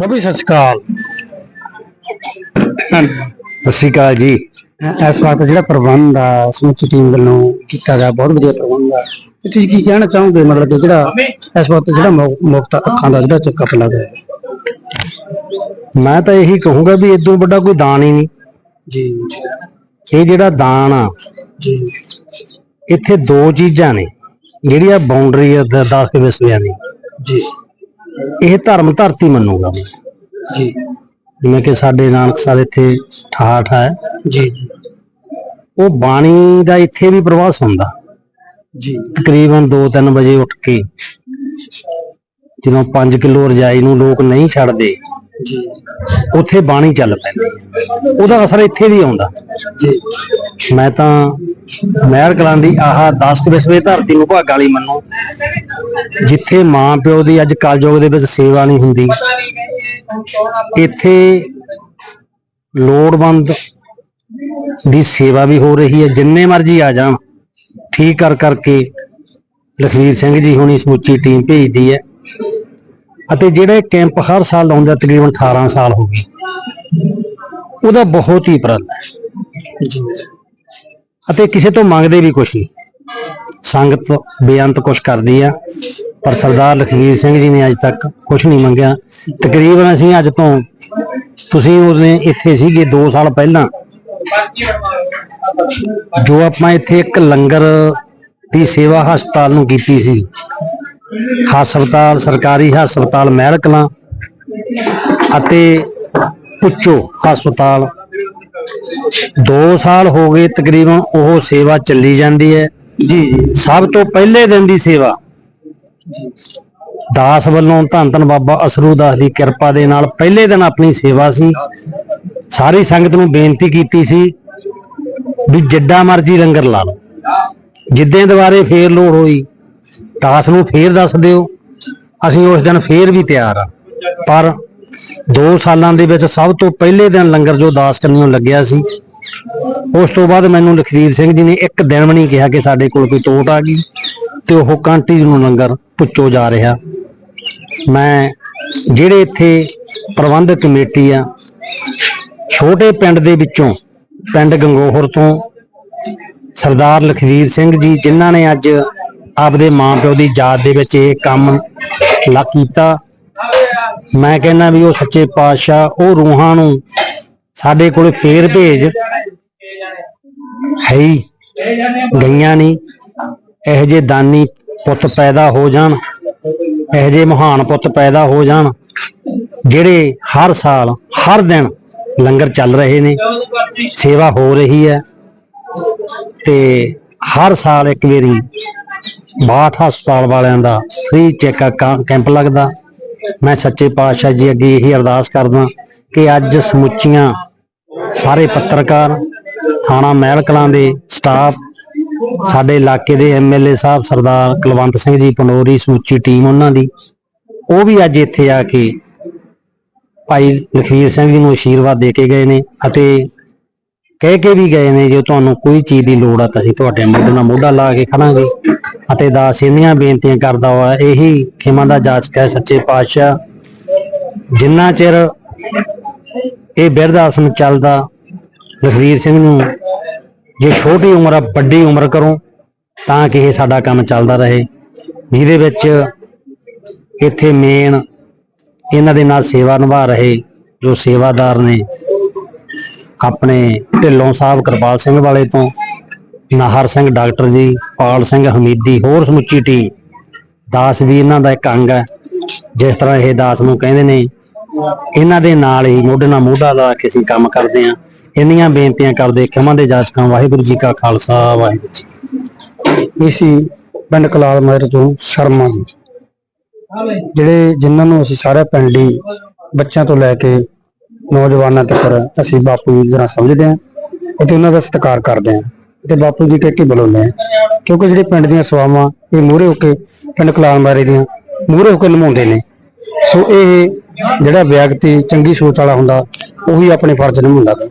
ਬਾਬੀ ਸਤਿ ਸ਼੍ਰੀ ਅਕਾਲ। ਸਤਿ ਸ਼੍ਰੀ ਅਕਾਲ ਜੀ। ਇਸ ਵਕਤ ਜਿਹੜਾ ਪ੍ਰਬੰਧ ਆ ਸਮੁੱਚੀ ਟੀਮ ਵੱਲੋਂ ਕੀਤਾ ਗਿਆ ਬਹੁਤ ਵਧੀਆ ਪ੍ਰਬੰਧ ਆ। ਤੇ ਤੁਸੀਂ ਕੀ ਕਹਿਣਾ ਚਾਹੋਗੇ? ਮਤਲਬ ਕਿ ਜਿਹੜਾ ਇਸ ਵਕਤ ਜਿਹੜਾ ਮੁਫਤ ਅੱਖਾਂ ਦਾ ਜਿਹੜਾ ਚੈੱਕਅਪ ਲੱਗਦਾ ਮੈਂ ਤਾਂ ਇਹੀ ਕਹੂੰਗਾ ਵੀ ਇਦੋਂ ਵੱਡਾ ਕੋਈ ਦਾਨ ਹੀ ਨਹੀਂ। ਜੀ। ਇਹ ਜਿਹੜਾ ਦਾਨ ਆ ਜੀ। ਇੱਥੇ ਦੋ ਚੀਜ਼ਾਂ ਨੇ ਜਿਹੜੀਆਂ ਬਾਉਂਡਰੀ ਆ 10 ਕੇ ਵਿਸਵਿਆਂ ਦੀ। ਜੀ। ਇਹ ਧਰਮ ਧਰਤੀ ਮੰਨੂਗਾ। ਜੀ। ਜਿਵੇਂ ਕਿ ਸਾਡੇ ਨਾਨਕਸਰ ਇੱਥੇ ਠਾਠ ਹੈ। ਜੀ। ਉਹ ਬਾਣੀ ਦਾ ਇੱਥੇ ਵੀ ਪ੍ਰਵਾਸ ਹੁੰਦਾ। ਜੀ। ਤਕਰੀਬਨ 2-3 ਵਜੇ ਉੱਠ ਕੇ ਜਦੋਂ 5 ਕਿਲੋ ਰਜਾਈ ਨੂੰ ਲੋਕ ਨਹੀਂ ਛੱਡਦੇ। ਜੀ। ਉੱਥੇ ਬਾਣੀ ਚੱਲ ਪੈਂਦੀ। ਉਹਦਾ ਅਸਰ ਇੱਥੇ ਵੀ ਆਉਂਦਾ। ਜੀ। ਮੈਂ ਤਾਂ ਮਹਿਰ ਕਲਾਂ ਦੀ ਆਹ 10 ਕੁ ਵਿਸਵੇ ਧਰਤੀ ਨੂੰ ਭਾਗਾਂ ਵਾਲੀ ਮੰਨੂ। ਜਿੱਥੇ ਮਾਂ ਪਿਓ ਦੀ ਅੱਜ ਕਲਯੁਗ ਦੇ ਵਿੱਚ ਸੇਵਾ ਨਹੀਂ ਹੁੰਦੀ ਇੱਥੇ ਲੋੜਵੰਦ ਦੀ ਸੇਵਾ ਵੀ ਹੋ ਰਹੀ ਹੈ। ਜਿੰਨੇ ਮਰਜ਼ੀ ਆ ਜਾਣ। ਠੀਕ ਕਰ ਕਰਕੇ ਲਖਵੀਰ ਸਿੰਘ ਜੀ ਹੁਣੀ ਸਮੁੱਚੀ ਟੀਮ ਭੇਜਦੀ ਹੈ। ਅਤੇ ਜਿਹੜੇ ਕੈਂਪ ਹਰ ਸਾਲ ਲਾਉਂਦੇ ਆ, ਤਕਰੀਬਨ 18 ਸਾਲ ਹੋ ਗਏ। ਉਹਦਾ ਬਹੁਤ ਹੀ ਉਪਰਾਲਾ ਹੈ। ਅਤੇ ਕਿਸੇ ਤੋਂ ਮੰਗਦੇ ਵੀ ਕੁਛ ਨਹੀਂ। ਸੰਗਤ ਬੇਅੰਤ ਕੁਛ ਕਰਦੀ ਆ ਪਰ ਸਰਦਾਰ ਲਖਵੀਰ ਸਿੰਘ ਜੀ ਨੇ ਅੱਜ ਤੱਕ ਕੁਛ ਨਹੀਂ ਮੰਗਿਆ। ਤਕਰੀਬਨ ਅਸੀਂ ਅੱਜ ਤੋਂ ਤੁਸੀਂ ਉਹਨੇ ਇੱਥੇ ਸੀਗੇ 2 ਸਾਲ ਪਹਿਲਾਂ। ਜੋ ਆਪਾਂ ਇੱਥੇ ਇੱਕ ਲੰਗਰ ਦੀ ਸੇਵਾ ਹਸਪਤਾਲ ਨੂੰ ਕੀਤੀ ਸੀ ਹਸਪਤਾਲ ਸਰਕਾਰੀ ਹਸਪਤਾਲ ਮਹਿਲ ਕਲਾਂ ਅਤੇ ਪੁੱਚੋ ਹਸਪਤਾਲ। 2 ਸਾਲ ਹੋ ਗਏ ਤਕਰੀਬਨ ਉਹ ਸੇਵਾ ਚੱਲੀ ਜਾਂਦੀ ਹੈ। ਜੀ ਸਭ ਤੋਂ ਪਹਿਲੇ ਦਿਨ ਦੀ ਸੇਵਾ। ਦਾਸ ਵੱਲੋਂ ਧੰਨ ਧੰਨ ਬਾਬਾ ਅਸਰੂ ਦਾਸ ਦੀ ਕਿਰਪਾ ਦੇ ਨਾਲ ਪਹਿਲੇ ਦਿਨ ਆਪਣੀ ਸੇਵਾ ਸੀ। ਸਾਰੀ ਸੰਗਤ ਨੂੰ ਬੇਨਤੀ ਕੀਤੀ ਸੀ ਵੀ ਜਿੱਡਾ ਮਰਜ਼ੀ ਲੰਗਰ ਲਾ ਲਓ। ਜਿੱਦਾਂ ਦੁਬਾਰੇ ਫੇਰ ਲੋੜ ਹੋਈ ਦਾਸ ਨੂੰ ਫੇਰ ਦੱਸ ਦਿਓ। ਅਸੀਂ ਉਸ ਦਿਨ ਫੇਰ ਵੀ ਤਿਆਰ ਆ। ਪਰ 2 ਸਾਲਾਂ ਦੇ ਵਿੱਚ ਸਭ ਤੋਂ ਪਹਿਲੇ ਦਿਨ ਲੰਗਰ ਜੋ ਦਾਸ ਕੰਨਿਓ ਲੱਗਿਆ ਸੀ, ਉਸ ਤੋਂ ਬਾਅਦ ਮੈਨੂੰ ਲਖਵੀਰ ਸਿੰਘ ਜੀ ਨੇ ਇੱਕ ਦਿਨ ਵੀ ਨਹੀਂ ਕਿਹਾ ਕਿ ਸਾਡੇ ਕੋਲ ਕੋਈ ਟੋਟ ਆ ਗਈ ਤੇ ਉਹ ਕਾਂਟੀ ਨੂੰ ਲੰਗਰ ਪੁੱਚੋ ਜਾ ਰਿਹਾ। ਮੈਂ ਜਿਹੜੇ ਇੱਥੇ ਪ੍ਰਬੰਧਕ ਕਮੇਟੀ ਆ, ਛੋਟੇ ਪਿੰਡ ਦੇ ਵਿੱਚੋਂ, ਪਿੰਡ ਗੰਗੋਹਰ ਤੋਂ ਸਰਦਾਰ ਲਖਵੀਰ ਸਿੰਘ ਜੀ, ਜਿਨ੍ਹਾਂ ਨੇ ਅੱਜ ਆਪਦੇ ਮਾਂ-ਪਿਓ ਦੀ ਯਾਦ ਦੇ ਵਿੱਚ ਇਹ ਕੰਮ ਲਾ ਕੀਤਾ। ਮੈਂ ਕਹਿੰਦਾ ਵੀ ਉਹ ਸੱਚੇ ਪਾਤਸ਼ਾਹ, ਉਹ ਰੂਹਾਂ ਨੂੰ ਸਾਡੇ ਕੋਲ ਫੇਰ ਭੇਜ। ਹੈ ਗਈਆਂ ਨਹੀਂ ਇਹੋ ਜਿਹੇ ਦਾਨੀ ਪੁੱਤ ਪੈਦਾ ਹੋ ਜਾਣ। ਇਹੋ ਜਿਹੇ ਮਹਾਨ ਪੁੱਤ ਪੈਦਾ ਹੋ ਜਾਣ, ਜਿਹੜੇ ਹਰ ਸਾਲ, ਹਰ ਦਿਨ ਲੰਗਰ ਚੱਲ ਰਹੇ ਨੇ। ਸੇਵਾ ਹੋ ਰਹੀ ਹੈ ਤੇ ਹਰ ਸਾਲ ਇੱਕ ਵਾਰੀ ਬਾਠ ਹਸਪਤਾਲ ਵਾਲਿਆਂ ਦਾ ਫ੍ਰੀ ਚੈੱਕਅਪ ਕੈਂਪ ਲੱਗਦਾ। ਮੈਂ ਸੱਚੇ ਪਾਤਸ਼ਾਹ ਜੀ ਅੱਗੇ ਇਹੀ ਅਰਦਾਸ ਕਰਦਾ ਕਿ ਅੱਜ ਸਮੁੱਚੀਆਂ ਸਾਰੇ ਪੱਤਰਕਾਰ, ਥਾਣਾ ਮਹਿਲ ਕਲਾਂ ਦੇ ਸਟਾਫ ਸਾਡੇ ਇਲਾਕੇ ਦੇ ਐਮਐਲਏ ਸਾਹਿਬ ਸਰਦਾਰ ਕੁਲਵੰਤ ਸਿੰਘ ਜੀ ਪਨੋਰੀ ਸਮੁੱਚੀ ਟੀਮ ਉਹਨਾਂ ਦੀ, ਉਹ ਵੀ ਅੱਜ ਇੱਥੇ ਆ ਕੇ ਭਾਈ ਲਖਵੀਰ ਸਿੰਘ ਜੀ ਨੂੰ ਆਸ਼ੀਰਵਾਦ ਦੇ ਕੇ ਗਏ ਨੇ ਅਤੇ ਕਹਿ ਕੇ ਵੀ ਗਏ ਨੇ, ਜੇ ਤੁਹਾਨੂੰ ਕੋਈ ਚੀਜ਼ ਦੀ ਲੋੜ ਆ ਤਾਂ ਅਸੀਂ ਤੁਹਾਡੇ ਮੋਢੇ ਨਾਲ ਮੋਢਾ ਲਾ ਕੇ ਖੜਾਂਗੇ। ਅਤੇ ਦਾਸ ਇੰਨੀਆਂ ਬੇਨਤੀਆਂ ਕਰਦਾ ਹੋਇਆ ਇਹੀ ਖਿਮਾ ਦਾ ਜਾਚਕ ਹੈ ਸੱਚੇ ਪਾਤਸ਼ਾਹ। ਜਿੰਨਾ ਚਿਰ ਇਹ ਬਿਰਧ ਆਸਨ ਚੱਲਦਾ, ਲਖਵੀਰ ਸਿੰਘ ਨੂੰ ਜੇ ਛੋਟੀ ਉਮਰ ਆ, ਵੱਡੀ ਉਮਰ ਕਰੋ, ਤਾਂ ਕਿ ਇਹ ਸਾਡਾ ਕੰਮ ਚੱਲਦਾ ਰਹੇ। ਜਿਹਦੇ ਵਿੱਚ ਇੱਥੇ ਮੇਨ ਇਹਨਾਂ ਦੇ ਨਾਲ ਸੇਵਾ ਨਿਭਾ ਰਹੇ, ਜੋ ਸੇਵਾਦਾਰ ਨੇ। ਆਪਣੇ ਢਿੱਲੋਂ ਸਾਹਿਬ ਕਿਰਪਾਲ ਸਿੰਘ ਵਾਲੇ ਤੋਂ, ਨਾਹਰ ਸਿੰਘ ਡਾਕਟਰ ਜੀ, ਪਾਲ ਸਿੰਘ ਹਮੀਦੀ ਹੋਰ ਸਮੁੱਚੀ ਟੀਮ, ਦਾਸ ਵੀ ਇਹਨਾਂ ਦਾ ਇੱਕ ਅੰਗ ਹੈ, ਜਿਸ ਤਰ੍ਹਾਂ ਇਹ ਦਾਸ ਨੂੰ ਕਹਿੰਦੇ ਨੇ, ਇਹਨਾਂ ਦੇ ਨਾਲ ਹੀ ਮੋਢੇ ਨਾਲ ਮੋਢਾ ਲਾ ਕੇ ਅਸੀਂ ਕੰਮ ਕਰਦੇ ਹਾਂ। ਇੰਨੀਆਂ ਬੇਨਤੀਆਂ ਕਰਦੇ, ਖਿਮਾ ਦੇ ਜਾਚਕਾਂ ਵਾਹਿਗੁਰੂ ਜੀ ਕਾ ਖਾਲਸਾ, ਵਾਹਿਗੁਰੂ ਜੀ ਕੀ ਸੀ ਪਿੰਡ ਕਲਾਲ ਮਹਿਰ ਤੋਂ ਸ਼ਰਮਾ ਜੀ, ਜਿਹੜੇ ਜਿਨ੍ਹਾਂ ਨੂੰ ਅਸੀਂ ਸਾਰੇ ਹੀ ਬੱਚਿਆਂ ਤੋਂ ਲੈ ਕੇ ਨੌਜਵਾਨਾਂ ਤੱਕ ਅਸੀਂ ਬਾਪੂ ਜੀ ਤਰ੍ਹਾਂ ਸਮਝਦੇ ਹਾਂ ਅਤੇ ਉਹਨਾਂ ਦਾ ਸਤਿਕਾਰ ਕਰਦੇ ਹਾਂ ਤੇ ਬਾਪੂ ਜੀ ਕਹਿ ਕੇ ਬੁਲਾਉਂਦੇ ਹਾਂ ਕਿਉਂਕਿ ਜਿਹੜੇ ਪਿੰਡ ਦੀਆਂ ਸਵਾਵਾਂ, ਇਹ ਮੂਹਰੇ ਹੋ ਕੇ ਪਿੰਡ ਕਲਾਨ ਬਾਰੇ ਦੀਆਂ ਮੂਹਰੇ ਹੋ ਕੇ ਨਿਭਾਉਂਦੇ ਨੇ। ਸੋ ਇਹ ਜਿਹੜਾ ਵਿਅਕਤੀ ਚੰਗੀ ਸੋਚ ਵਾਲਾ ਹੁੰਦਾ, ਉਹੀ ਆਪਣੇ ਫਰਜ਼ ਨਿਭਾਉਂਦਾ ਗਾ